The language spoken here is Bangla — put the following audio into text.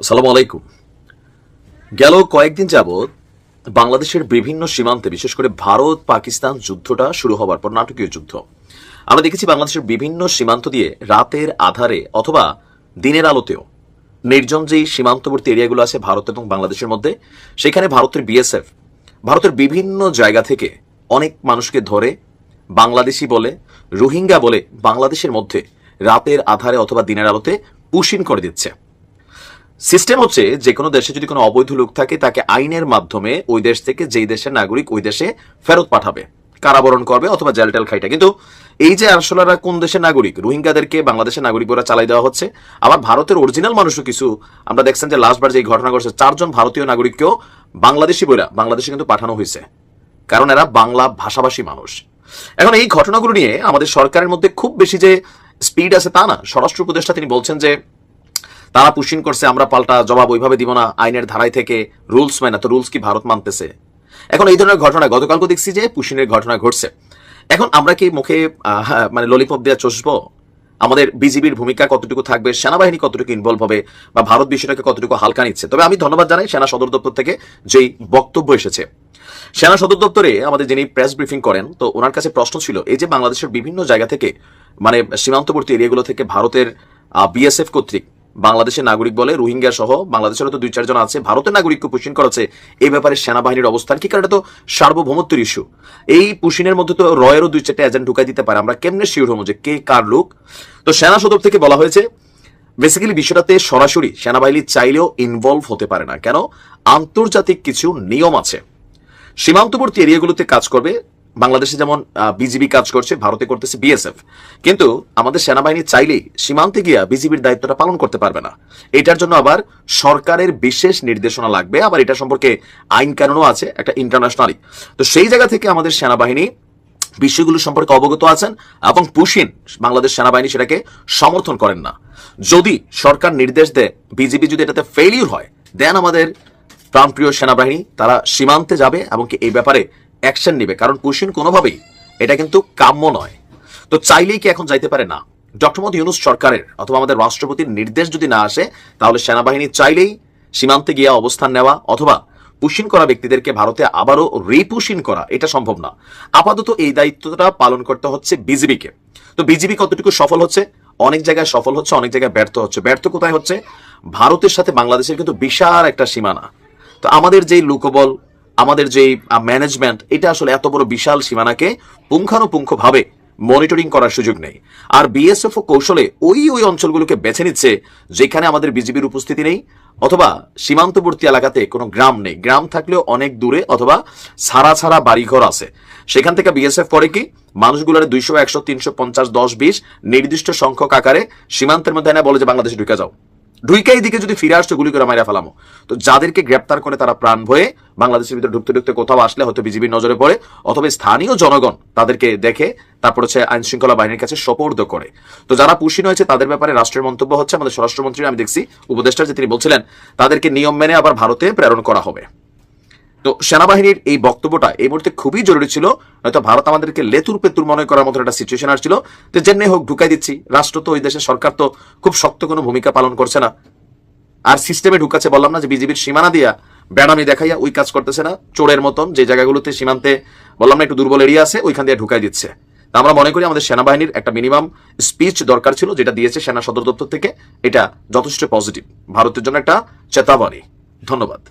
আসসালামু আলাইকুম। গেল কয়েকদিন যাবৎ বাংলাদেশের বিভিন্ন সীমান্তে, বিশেষ করে ভারত, পাকিস্তান যুদ্ধটা শুরু হওয়ার পর নাটকীয় যুদ্ধ। আমরা দেখেছি বাংলাদেশের বিভিন্ন সীমান্ত দিয়ে রাতের আধারে অথবা দিনের আলোতেও নির্জন যেই সীমান্তবর্তী এরিয়াগুলো আছে ভারত এবং বাংলাদেশের মধ্যে, সেখানে ভারতের বিএসএফ ভারতের বিভিন্ন জায়গা থেকে অনেক মানুষকে ধরে বাংলাদেশি বলে, রোহিঙ্গা বলে বাংলাদেশের মধ্যে রাতের আধারে অথবা দিনের আলোতে পুশিন করে দিচ্ছে। সিস্টেম হচ্ছে যে কোনো দেশে যদি কোনো অবৈধ লোক থাকে, তাকে আইনের মাধ্যমে ওই দেশ থেকে যেই দেশের নাগরিক ওই দেশে ফেরত পাঠাবে, কারাবরণ করবে অথবা জেল টেল খাইটা কিন্তু এই যে আসলারা কোন দেশের নাগরিক, রোহিঙ্গাদেরকে বাংলাদেশের নাগরিক বলে চালাই দেওয়া হচ্ছে, আবার ভারতের অরিজিনাল মানুষও কিছু, আমরা দেখছেন যে লাস্টবার যে ঘটনা ঘটছে, চারজন ভারতীয় নাগরিককেও বাংলাদেশি বইরা বাংলাদেশে কিন্তু পাঠানো হয়েছে, কারণ এরা বাংলা ভাষাভাষী মানুষ। এখন এই ঘটনাগুলো নিয়ে আমাদের সরকারের মধ্যে খুব বেশি যে স্পিড আছে তা না। স্বরাষ্ট্র উপদেষ্টা তিনি বলছেন যে তারা পুশিন করছে, আমরা পাল্টা জবাব ওইভাবে দিব না, আইনের ধারায় থেকে রুলস মানে তো রুলস কি ভারত মানতেছে? এখন এই ধরনের ঘটনা গতকালকে দেখছি যে পুশিনের ঘটনা ঘটছে। এখন আমরা কি মুখে মানে ললিপপ দেওয়া চষবো? আমাদের বিজিবির ভূমিকা কতটুকু থাকবে, সেনাবাহিনী কতটুকু ইনভলভ হবে, বা ভারত বিষয়টাকে কতটুকু হালকা নিচ্ছে? তবে আমি ধন্যবাদ জানাই সেনা সদর দপ্তর থেকে যেই বক্তব্য এসেছে। সেনা সদর দপ্তরে আমাদের যিনি প্রেস ব্রিফিং করেন, তো ওনার কাছে প্রশ্ন ছিল, এই যে বাংলাদেশের বিভিন্ন জায়গা থেকে মানে সীমান্তবর্তী এরিয়াগুলো থেকে ভারতের বিএসএফ কর্তৃক বাংলাদেশের নাগরিক বলে রোহিঙ্গা সহ বাংলাদেশেরও তো দুই চারজন আছে। ভারতের নাগরিককে পুষিন করেছে। এই ব্যাপারে সেনাবাহিনীর অবস্থান কি? কারণ তো সার্বভৌমত্বের ইস্যু এই পুষিনের মধ্যে তো রয়েরও দুই, চারটে এজেন্ট ঢুকাই দিতে পারে। আমরা কেমনে শিওর হব যে কে কার লোক? তো সেনা সদর থেকে বলা হয়েছে বেসিক্যালি বিষয়টাতে সরাসরি সেনাবাহিনী চাইলেও ইনভলভ হতে পারে না। কেন? আন্তর্জাতিক কিছু নিয়ম আছে। সীমান্তবর্তী এরিয়াগুলোতে কাজ করবে বাংলাদেশে যেমন বিজিবি কাজ করছে, ভারতে করতেছে বিএসএফ। কিন্তু আমাদের সেনাবাহিনী চাইলেই সীমান্তে গিয়া বিজিবির দায়িত্বটা পালন করতে পারবে না। এটার জন্য আবার সরকারের বিশেষ নির্দেশনা লাগবে। আবার এটা সম্পর্কে আইন কানুনও আছে, একটা ইন্টারন্যাশনালি তো সেই জায়গা থেকে আমাদের সেনাবাহিনী বিষয়গুলো সম্পর্কে অবগত আছেন এবং পুশিন, বাংলাদেশ সেনাবাহিনী সেটাকে সমর্থন করেন না। যদি সরকার নির্দেশ দেয়, বিজিবি যদি এটাতে ফেলিউর হয় দেন আমাদের প্রাণপ্রিয় সেনাবাহিনী, তারা সীমান্তে যাবে এবং কি এই ব্যাপারে অ্যাকশন নেবে, কারণ পুশিন কোনোভাবেই এটা কিন্তু কাম্য নয়। তো চাইলেই কি এখন যাইতে পারে? না। ডক্টর মোহাম্মদ ইউনুস সরকারের অথবা আমাদের রাষ্ট্রপতির নির্দেশ যদি না আসে, তাহলে সেনাবাহিনী চাইলেই সীমান্তে গিয়ে অবস্থান নেওয়া অথবা পুশিন করা ব্যক্তিদেরকে ভারতে আবারও রিপুশিন করা, এটা সম্ভব না। আপাতত এই দায়িত্বটা পালন করতে হচ্ছে বিজিবিকে তো বিজিবি কতটুকু সফল হচ্ছে? অনেক জায়গায় সফল হচ্ছে, অনেক জায়গায় ব্যর্থ হচ্ছে। ব্যর্থ কোথায় হচ্ছে? ভারতের সাথে বাংলাদেশের কিন্তু বিশাল একটা সীমানা। তো আমাদের যেই লোকবল আমাদের যেই ম্যানেজমেন্ট এটা আসলে এত বড় বিশাল সীমানাকে পুঙ্খানুপুঙ্খ ভাবে মনিটরিং করার সুযোগ নেই। আর বিএসএফ ও কৌশলে ওই ওই অঞ্চলগুলোকে বেছে নিচ্ছে যেখানে আমাদের বিজিবির উপস্থিতি নেই, অথবা সীমান্তবর্তী এলাকাতে কোনো গ্রাম নেই। গ্রাম থাকলেও অনেক দূরে অথবা ছাড়া ছাড়া বাড়িঘর আছে। সেখান থেকে বিএসএফ করে কি? মানুষগুলোর দুইশো, একশো, তিনশো, পঞ্চাশ, দশ, বিশ নির্দিষ্ট সংখ্যক আকারে সীমান্তের মধ্যে এনে বলে যে, বাংলাদেশে ঢুকে যাও। ঢুইকে দিকে যদি ফিরে আসছে, গুলি করে মাইরা ফেলামো। তো যাদেরকে গ্রেপ্তার করে তারা প্রাণ ভয়ে বাংলাদেশের ভিতরে ঢুকতে ঢুকতে কোথাও আসলে হয়তো বিজিবির নজরে পড়ে, অথবা স্থানীয় জনগণ তাদেরকে দেখে তারপর হচ্ছে আইন শৃঙ্খলা বাহিনীর কাছে সপর্দ করে। তো যারা পুষিন হয়েছে তাদের ব্যাপারে রাষ্ট্রের মন্তব্য হচ্ছে আমাদের স্বরাষ্ট্রমন্ত্রী, আমি দেখছি, উপদেষ্টা যে তিনি বলছিলেন, তাদেরকে নিয়ম মেনে আবার ভারতে প্রেরণ করা হবে। তো সেনাবাহিনীর এই বক্তব্যটা এই মুহূর্তে খুবই জরুরি ছিল। হয়তো ভারত আমাদেরকে লেতুর পেতুর মনে করার মতো একটা সিচুয়েশন আসছিল যে জেনে হোক, ঢুকাই দিচ্ছি। রাষ্ট্র তো ওই দেশের সরকার তো খুব শক্ত কোনো ভূমিকা পালন করছে না। আর সিস্টেমে ঢুকাচ্ছে, বললাম না যে বিজেপির সীমানা দিয়া ব্যানামি দেখাইয়া ওই কাজ করতেছে না। চোরের মতন যে জায়গাগুলোতে সীমান্তে, বললাম না একটু দুর্বল এরিয়া আছে, ওইখান দিয়ে ঢুকাই দিচ্ছে। আমরা মনে করি আমাদের সেনাবাহিনীর একটা মিনিমাম স্পিচ দরকার ছিল, যেটা দিয়েছে সেনা সদর দপ্তর থেকে। এটা যথেষ্ট পজিটিভ ভারতের জন্য একটা চেতাবাণী ধন্যবাদ।